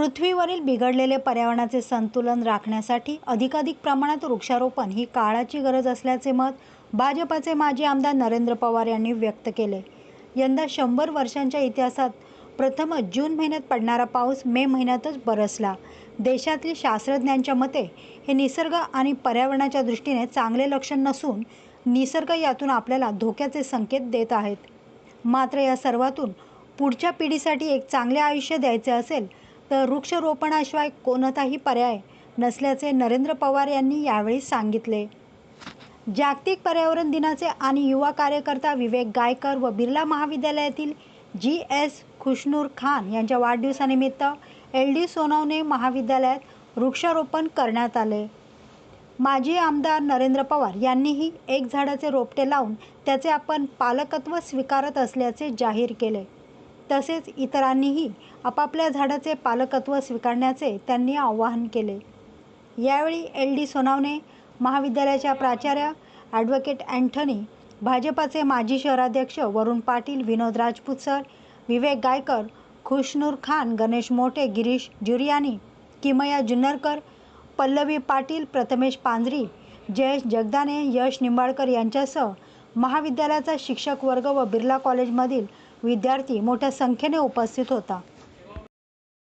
पृथ्वीवरील बिघडलेले पर्यावरणाचे संतुलन राखण्यासाठी अधिकाधिक प्रमाणात वृक्षारोपण ही काळाची गरज असल्याचे मत भाजपाचे माजी आमदार नरेंद्र पवार यांनी व्यक्त केले. यंदा शंभर वर्षांच्या इतिहासात प्रथमच जून महिन्यात पडणारा पाऊस मे महिन्यातच बरसला. देशातील शास्त्रज्ञांच्या मते हे निसर्ग आणि पर्यावरणाच्या दृष्टीने चांगले लक्षण नसून निसर्ग यातून आपल्याला धोक्याचे संकेत देत आहेत. मात्र या सर्वातून पुढच्या पिढीसाठी एक चांगले आयुष्य द्यायचे असेल तर वृक्षरोपणाशिवाय कोणताही पर्याय नसल्याचे नरेंद्र पवार यांनी यावेळी सांगितले. जागतिक पर्यावरण दिनाचे आणि युवा कार्यकर्ता विवेक गायकर व बिर्ला महाविद्यालयातील जी एस खुशनूर खान यांच्या वाढदिवसानिमित्त एल डी सोनवणे महाविद्यालयात वृक्षारोपण करण्यात आले. माजी आमदार नरेंद्र पवार यांनीही एक झाडाचे रोपटे लावून त्याचे आपण पालकत्व स्वीकारत असल्याचे जाहीर केले. तसेच इतरांनीही आपापल्या झाडाचे पालकत्व स्वीकारण्याचे त्यांनी आवाहन केले. यावेळी एल डी सोनावणे महाविद्यालयाच्या प्राचार्य ॲडव्होकेट अँथनी भाजपाचे माजी शहराध्यक्ष वरुण पाटील विनोद राजपूत सर विवेक गायकर खुशनूर खान गणेश मोठे गिरीश जुरियानी किमया जुन्नरकर पल्लवी पाटील प्रथमेश पांजरी जयेश जगदाने यश निंबाळकर यांच्यासह महाविद्यालयाचा शिक्षक वर्ग व बिर्ला कॉलेजमधील विद्यार्थी मोठ्या संख्येने उपस्थित होता.